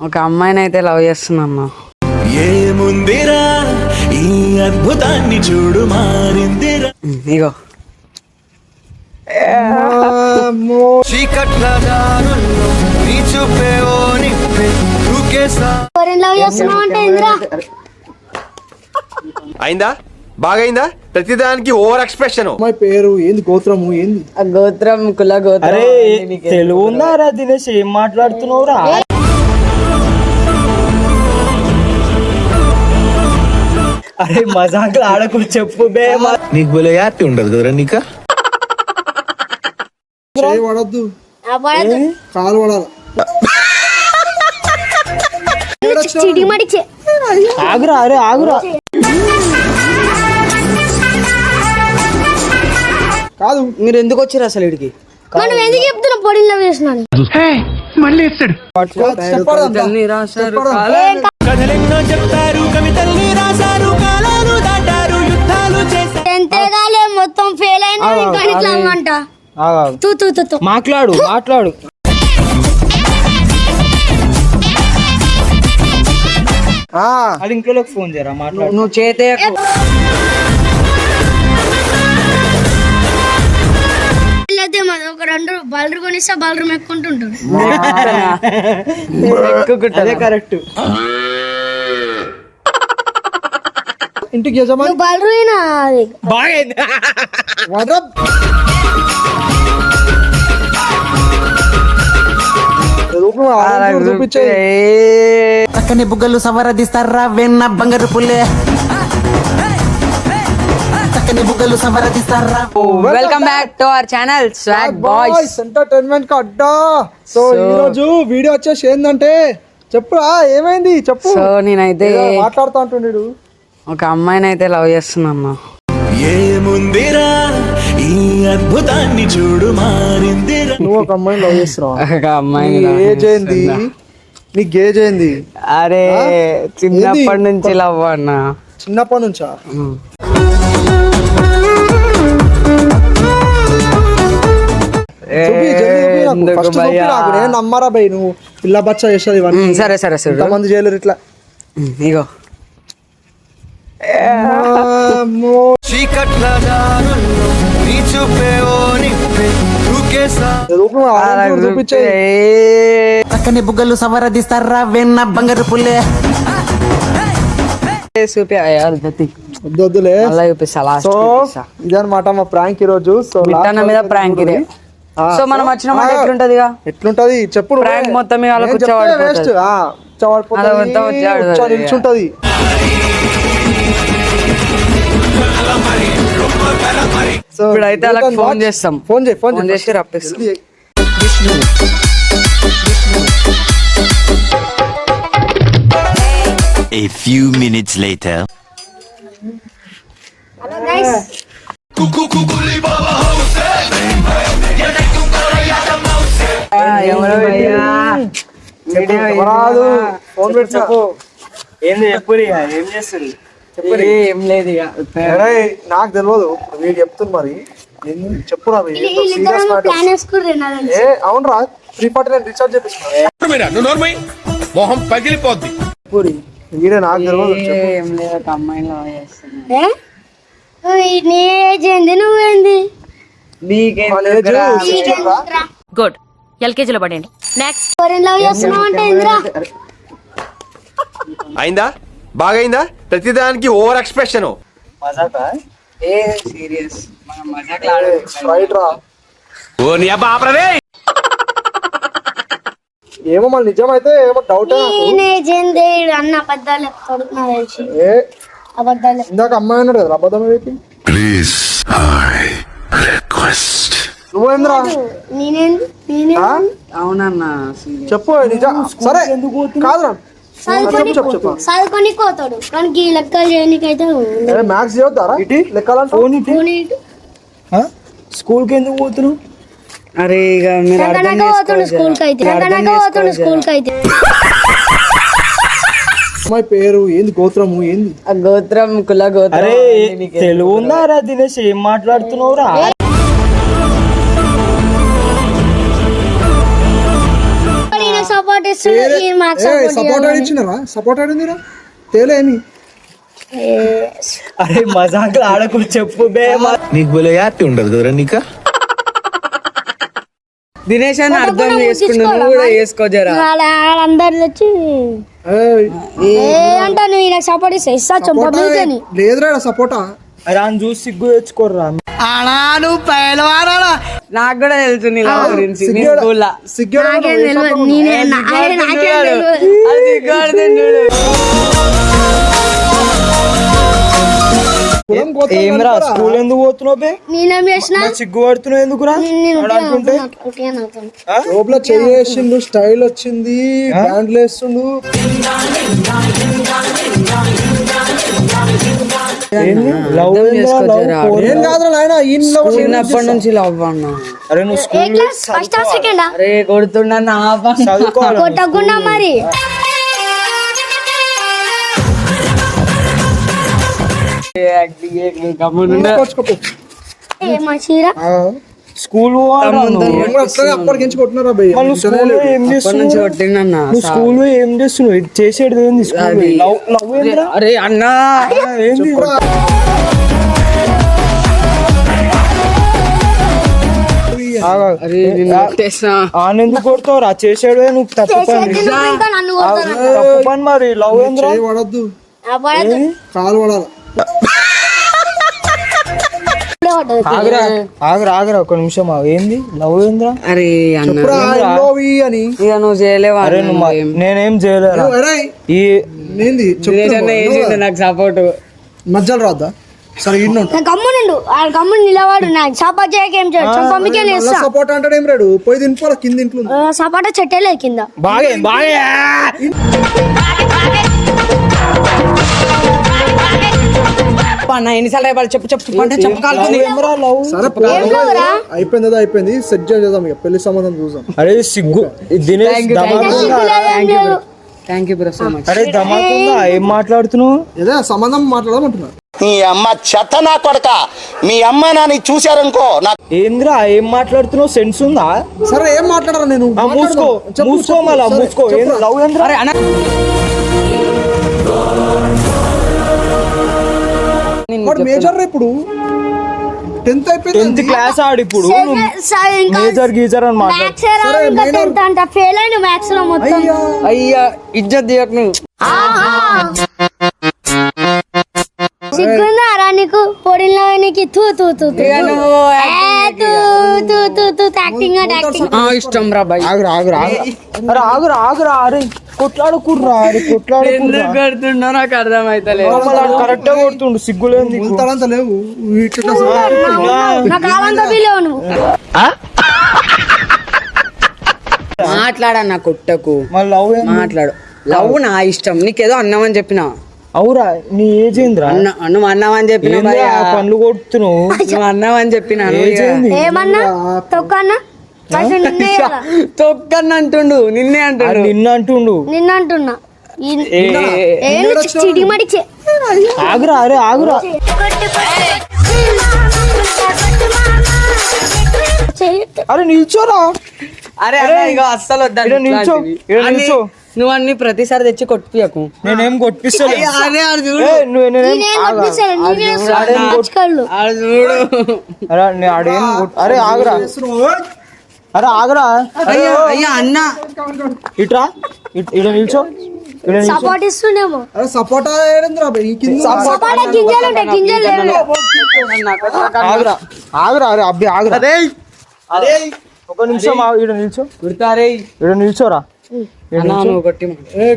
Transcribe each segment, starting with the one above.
ఒక అమ్మాయిని అయితే లవ్ చేస్తున్నా ఏముందిరా? ఈ అద్భుతాన్ని చూడు మారిందిరా. ఇగో. చీకట్ల దారుల్లో నీ చూపే ఓ నిప్పే దూకేసా ఎవరిని లవ్ చేస్తున్నావు అంటే ఇందిరా? అయిందా? బాగైందా? ప్రతిదానికి ఓవర్ ఎక్స్ప్రెషన్. అమ్మాయి పేరు ఏంది గోత్రము ఏంది? ఆ గోత్రం కుల గోత్రం అరే తెలుగు ఉందా రా దినేష్? ఏం మాట్లాడుతున్నావురా? అరే మజాకులు ఆడకు చెప్పు బే నీకు భలే హ్యాపీ ఉండదు కదరా నీకా? పడద్దు. కాలు పడాలి. ఆగురా అరే ఆగురా. కాదు. మీరు ఎందుకు వచ్చారు అసలు ఇడికి? మనం ఎందుకు చెప్తున్నాం కథలెన్నో చెప్తారు కవితల్ని రాశారు. మొత్తం ఫెయిల్ అయినా ఇంకా ఇట్లా అంట ఆగు, ఆగు. తూ తూ తూ తూ. మాట్లాడు మాట్లాడు. అది ఇంట్లోకి ఫోన్ చేయరా మాట్లాడు. నువ్వు చేతే ఒక రెండు బలరు కొనిస్తే బలరు మెక్కుంటుంటాడు అదే కరెక్ట్. ఇంటికి యజమాని? బాగైంది. చూపించేయి చక్కని బుగ్గలు సవరదిస్తారా వెన్న బంగారు పుల్లే? చక్కని బుగ్గలు సవరదిస్తారా? Welcome back to our channel swag boys entertainment కా అడ్డా. సో ఈ రోజు వీడియో వచ్చేసి ఏంటంటే చెప్పురా ఏమైంది? చెప్పు. సో నేనైతే మాట్లాడుతా అంటుండీడు ఒక అమ్మాయిని అయితే లవ్ చేస్తున్నా ఏముందిరా? ఈ అద్భుతాన్ని చూడు మారిందిరా. నువ్వు ఒక అమ్మాయిని లవ్ చేస్తున్నావు? ఒక అమ్మాయిని నీ ఏజ్ ఏంది? చేస్తున్నా. నీ గేజ్ ఏంది? అరే చిన్నప్పటి? నుంచి లవ్ అన్న. చిన్నప్పటి నుంచా? చూపి, జల్దీ చూపి నాకు. First చూపి నాకు. నేను నమ్మరా బై నువ్వు? పిల్ల బచ్చ చేసేది ఇవన్నీ. సరే సరే సరే. ఎంతమంది చేయలేరు ఇట్లా. ఇగో. చీకట్ల దారుల్లో నీ చూపే ఓ నిప్పే దూకేసా రూపం ఆరెంజ్ చూపించేయి చక్కని బుగ్గలు సవరదిస్తారా వెన్న బంగారు పుల్లే ఇదన్నమాట మా ప్రాంక్ ఈ రోజు సో మీద ప్రాంక్ ఇదే. సో మనం వచ్చిన మాట ఎట్లుంటది? చెప్పు నువ్వే. Prank మొత్తం. చెప్తే ఇప్పుడైతే అలా ఫోన్. చేస్తాం ఫోన్ చేయి ఫోన్ చేసి రప్పిస్తాం. A few minutes later. రాదు ఫోన్ పెట్టి చెప్పు ఏంది చెప్పు ఏం చేస్తుంది ఏం లేదు ఇక. నాకు తెలియదు వీడు చెప్తుంది మరి? చెప్పురా అవునరా. త్రీ ఫార్టీ నైన్ రీఛార్జ్ చేపిస్తున్నా. మొహం పగిలిపోద్ది. వీడే నాకు తెలియదు. ఏం లేదు నీ ఏజ్ ఏంది? నువ్వేంది? నీకేం గుడ్. ఎల్కేజీలో పడండి నెక్స్ట్ ఎవరిని లవ్ చేస్తున్నావు అంటే ఇందిరా అయిందా? బాగైందా? ప్రతిదానికి ఓవర్ ఎక్స్ప్రెషన్. ఏ సీరియస్? మనం మజాక్ ఆడే రైట్ రా. ఓ నీ అబ్బా ఏమో మళ్ళీ నిజమైతే ఏమో డౌట్ అన్న అబద్ధాలు చెప్తాడు నాకు తెలిసి. ఏ? అబద్ధాలు చెప్తాడు. ఇందాక అమ్మాయి అన్నాడు కదా అబద్ధం ఏంటి? I request. నువ్వేంద్రా? నేనేంది? అవునన్నా చెప్పు నిజం సరే కాదురా. చదువుకొని పోతాడు. కానీ ఈ లెక్కలు చేయడానికైతే ఏ మ్యాథ్స్ చేయొద్దారా ఇటీ లెక్కాలంటే? స్కూల్కి ఎందుకు పోతున్నావు? అరే ఇక మీరు అర్థం పోతుండు చేసుకోవాలి స్కూల్కి అయితే పోతుండు స్కూల్కి అయితే అమ్మాయి పేరు ఏంది గోత్రము ఏంది? ఆ గోత్రం కుల గోత్రం తెలుగు ఉందా రా దినేష్? ఏం మాట్లాడుతున్నావురా? సపోర్ట్ ఇస్తుంది ఈ మాకు సపోర్ట్ సపోర్ట్ ఇచ్చినారా సపోర్ట్ ఆడిందిరా? తేలేమి అరే మజాకులు ఆడకు చెప్పు బే నీకు భలే హ్యాపీ ఉండదు కదరా నీకా? దినేష్ అని అర్థం చేసుకున్నావు నువ్వు కూడా చేసుకో జరా. వాళ్ళందరు వచ్చి ఏయ్, ఏ అంటా నువ్వు? ఈయనకు సపోర్ట్ ఇస్తా ఇస్తా చంప లేదురా సపోర్టా అరే అని చూసి సిగ్గు తెచ్చుకోర్రా. నాకు కూడా తెలుసు నీ లవ్ గురించి నీ సిగ్గేడా- స్కూల్ సిగ్గేడా నాకేం తెలియదు నేనే నా- ఆయన నాకేం తెలియదు అది సిగ్గుపడుతుంది చూడు కులం గోత్రం ఏమరా కనుకోరా. స్కూల్ ఎందుకు పోతున్నావు బే? నేనేం చేసిన? మరి సిగ్గు పడుతున్నావు ఎందుకురా? నేను ఆడ అనుకుంటే? ఉట్టిగానే అవుతాను. లోపల చేసిండు స్టైల్ వచ్చింది బ్యాండ్లు వేస్తుండు. ఏం కాదురా నాయన చిన్నప్పటి నుంచి లవ్ అన్నా. అరే నువ్వు స్కూల్ క్లాస్? ఫస్ట్ సెకండా? అరే కొడుతున్నా కొట్టకుండా మరి. మా చీర? స్కూల్ స్కూల్ ఏం చేస్తున్నావు? చేసేది ఏంది స్కూల్? లవ్ లవ్ ఏందిరా? అరే అన్నా! ఏంది? కొడతావు రా చేసాడు నువ్వు తప్పు పని. తప్పు పని మరి. లవ్ ఏంద్రా. కాలు పడాలి. ఇప్పుడే పడ్డది. ఆగురా ఆగురా ఆగురా ఒక నిమిషం ఆగు. ఏంది? లవ్ ఏంద్రా? అరే అన్న చెప్పురా I love you అని. ఇక నువ్వు చేయలేవా అరే నువ్వు మా- నేనేం చేయలేరా? అరే ఈ నాకు సపోర్ట్ మధ్యలో రాద్దా? సరే ఇన్ను నా గమ్మునుండు ఆ గమ్మును నిలవాడు నాకు సపోర్ట్ చేయక ఏం చేయడు? చంపమికే వేస్తా సపోర్ట్ అంటాడు ఏం రాడు? పోయి తినిపోరా కింద ఇంట్లో ఉంది. సపోటా చెట్టే లేదు కింద. బాగా బాగా. అన్న ఎన్నిసార్లు అయిపోయి చెప్పు చెప్పు చెప్పు అంటే చెప్పు కాలుతుంది అయిపోయింది అదే అయిపోయింది. సెట్ చేద్దాం ఇక. పెళ్ళి సంబంధం చూద్దాం. అరే సిగ్గు. Dinesh thank you bro so much అరే ధమాక్ ఉందా? ఏం మాట్లాడుతున్నావు? ఏదో సంబంధం మాట్లాడమంటున్నా మీ అమ్మ చెత్త నా కొడక. మీ అమ్మ నాని చూశారనుకో నా ఏంద్రా ఏం మాట్లాడుతున్నావు? సెన్స్ ఉందా? సరే ఏం మాట్లాడరా నేను? మూసుకో. చెప్పు, మూసుకో చెప్పు, మళ్ళా మూసుకో. లవ్ ఏంద్రా? అరే వాడు మేజర్ ఇప్పుడు. టెన్త్ అయిపోయింది టెన్త్ క్లాస్ ఆడు ఇప్పుడు. మేజర్ గీజర్ అని మాట్లాడు. ఫెయిల్ అయిన మ్యాథ్స్లో మొత్తం. అయ్యా. అయ్యా ఇజ్జత్ దిగకు నువ్వు. సిగ్గుందా రా నీకు? పొడిలో నీకు తూ తూ తూ తూ ఇక నువ్వు ఏ, తూ తూ తూ తూ యాక్టింగ్ అంటే యాక్టింగ్ ఆ, ఇష్టం రా బాయ్ అరే కొట్లాడుకుర్రా ఎందుకు కడుతుండో నాకు అర్థం అవుతలే కరెక్ట్ కొడుతుండు సిగ్గులేదు లేవు మాట్లాడన్నా కొట్టకు. మళ్ళీ లవ్ మాట్లాడు. లవ్ నా ఇష్టం నీకేదో అన్నామని చెప్పిన. అవురా నీ ఏజ్ ఏంద్రా? అన్న నువ్వు అన్నావని చెప్పిన ఏంద్రా భయ్యా. పనులు కొడుతున్నావు? నువ్వు అన్నావని చెప్పిన ఏజ్ ఏంది? ఏమన్నా? తొక్కని అంటుండు నిన్నే అంటుండు నిన్న అంటుండు నిన్ను అంటున్నా ఆగురా అరే ఆగురా అరే నిల్చోరా అరే అరే ఇగో అస్సలు వద్దు నిల్చో, నిల్చో. నువ్వు అన్ని ప్రతిసారి తెచ్చి కొట్టియకు నేనేం కొట్టిస్తాను అరే ఆడు అరే ఆగురా అరే ఆగురా. అయ్యా అయ్యా. అన్న. ఇట్రా. ఇట్- ఈడ నిల్చో. సపోర్ట్ ఇస్తుండేమో. అరే గింజలు ఉంటాయి గింజలు ఆగురా. ఆగురా అరే అబ్బి ఆగురా. అరే అరే. ఒక నిమిషం ఈడ నిల్చో. కుడతారే ఈడ నిల్చోరా.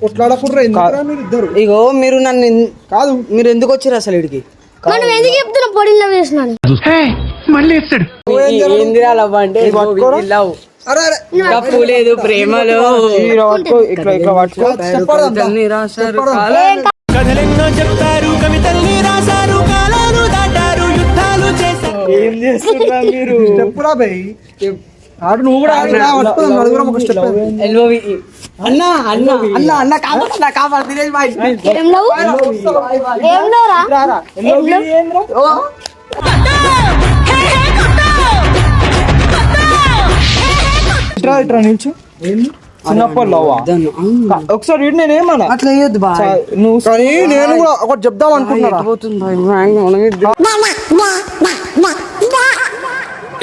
కొట్లాడకుండా ఇగో మీరు నన్ను కాదు. మీరు ఎందుకు వచ్చారు అసలు ఇడికి? మనం ఎందుకు చెప్తున్నాం పొడిలో వేసినాను? ఏందిరా లవ్ అంటే లవ్. అరే అరే. తప్పు లేదు ప్రేమలో. ఇట్లా ఇట్లా పట్టుకో కథలెన్నో చెప్తారు కవితల్ని రాశారు కాలాలు దాటారు యుద్ధాలు చేశారు. ఏం చేస్తున్నా మీరు? చెప్పురా భయ్ ఆడు నువ్వు కూడా ఆడు. రా, పట్టుకుందాం, నలుగురం ఒక స్టెప్ అన్న అన్న అన్న అన్న కాపాడు అన్న కాపాడు దినేష్ బాయ్. ఏం లేవు? ఏం లేవురా? రారా ఎల్లో గిరి ఏంద్రా? ఇట్రా ఇట్రా నిల్చో. ఒకసారి వీడు నేను ఏమన్నా? అట్లా వేయొద్దు బాయ్. చా- నువ్వు కానీ నేను కూడా ఒకటి చెప్దాం అనుకుంటున్నా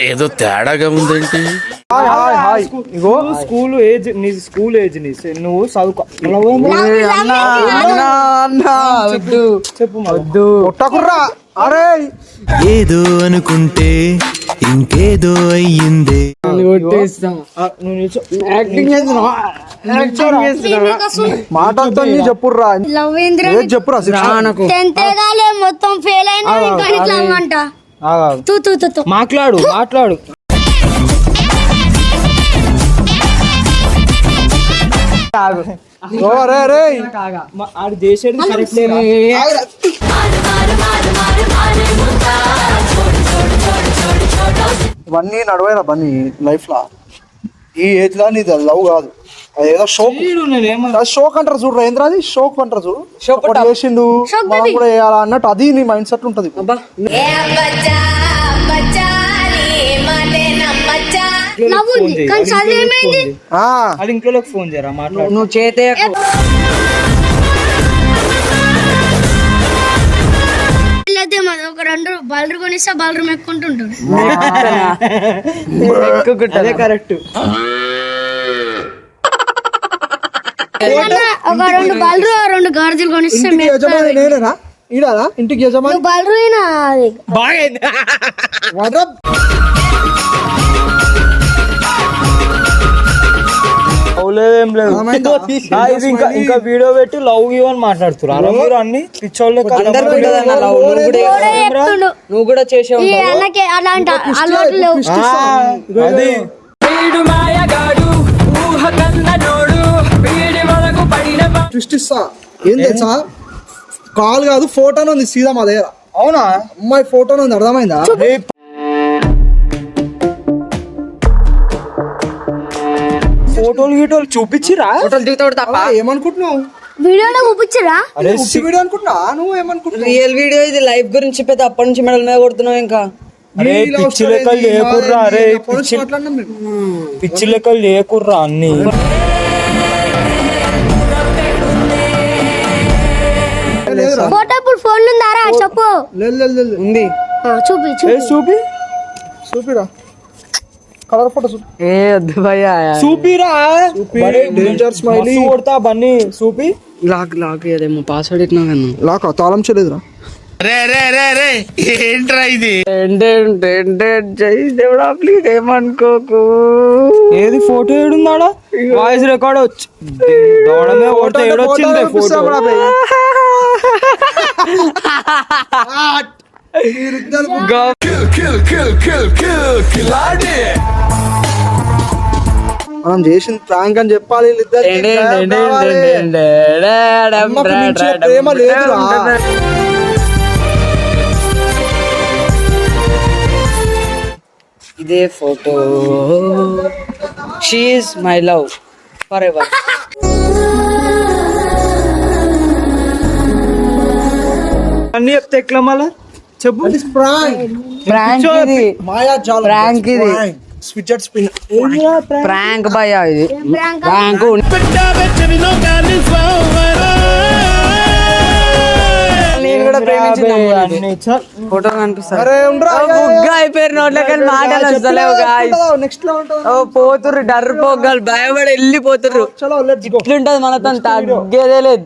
ఏదో తేడాగా ఉందంటే? ఇగో స్కూల్ ఏజ్ నీ స్కూల్ ఏజ్ నీ నువ్వు చదువుకో. వద్దు. చెప్పు. కొట్టకుర్రా. అరే. ఏదో అనుకుంటే ఇంకేదో అయ్యిందే. మాటలతో చెప్పుర్రా. చెప్పురా మొత్తం ఫెయిల్ అయినా మాట్లాడు మాట్లాడు. మా- ఆడు చేసేది ఇవన్నీ నడవేరా బన్నీ లైఫ్ లా ఈ ఏజ్లో నీది లవ్ కాదు. అదేదో షోక్. షోక్ అంటారు చూడు ఏంద్రా అది షోక్ అంటారు చూడు. ఒకటి చేసిండు మనం కూడా వేయాలా అన్నట్టు అది నీ మైండ్ సెట్ ఉంటది. అది ఇంట్లోకి ఫోన్ చేయరా? మాట్లాడు. నువ్వు చేతే ఒక రెండు బలరు కొనిస్తే బలరు మెక్కుంటుంటాడు అదే కరెక్ట్. ఒక రెండు బలరు రెండు కొనిస్తే ఇంటికి నేనేనా? యజమాని? బలరు అయినా లేదు? ఆ, ఇది ఇంకా ఇంకా వీడియో పెట్టి లవ్ యూ అని మాట్లాడుతున్నారు. మీరు అన్ని పిచ్చోళ్ళే నువ్వు కూడా ఎవడే చెప్తుండు? నువ్వు కూడా చేసే ఈ అన్నకి అలాంటి అలవాట్లు లేవు. అది. ట్విస్ట్ ఇస్తా. ఏం తెలుసా? కాల్ కాదు ఫోటోనే ఉంది సీదా మా దగ్గర. అవునా? అమ్మాయి ఫోటోనే ఉంది అర్థమైందా? ఫోటోలు గీటోలు చూపించిరా? ఫోటోలు దిగుతాడు తప్ప. ఏమనుకుంటున్నావు? వీడియోలో చూపించరా? అరే వీడియో అనుకుంటున్నా నువ్వు ఏమనుకుంటున్నావు? రియల్ వీడియో ఇది లైఫ్ గురించి పెద్ద అప్పటి నుంచి మెడల్ మీద కొడుతున్నావు ఇంకా. అరే పిచ్చి లెక్కలు? లేకుర్రా అరే పిచ్చి. పిచ్చి లెక్కలు లేకుర్రా అన్ని. ఫోటో ఇప్పుడు ఫోన్ ఉందారా? చెప్పు. లేదు లేదు లేదు. ఉంది. ఆ, చూపి ఏ చూపి చూపి. చూపిరా. కలర్ ఫోటో ఏ వద్దు భయ్యా. మస్తు కొడతా బన్నీ చూపి లాక్ లాక్ అదేమో పాస్వర్డ్ ఇట్లా కన్నా లాక తాళం చేయలేదురా జై దేవుడా ప్లీజ్ ఏమనుకోకు ఏది ఫోటో ఏడుందాడా వాయిస్ రికార్డ్ వచ్చి దూడమే ఏడొచ్చింది ఫోటో మనం చేసిన ప్రాంక్ అని చెప్పాలి ప్రేమ లేదురా. ఇదే photo. She my love forever అన్ని చెప్తే ఎట్లా మళ్ళా? చెప్పు. ప్రాంక్ ప్రాంక్ ఇది. మాయా Prank ఇది. Switcher spin. ప్రాంక్ ఇది? ప్రాంక్ ఫోటో మాటలు వస్తలేవు. నెక్స్ట్లో ఉంటుంది ఓ పోతుర్రు డర్ పోగలు భయపడి వెళ్ళిపోతుర్రు. చలో లెట్స్ గో ఇట్లుంటది మనతో తగ్గేదే లేదు.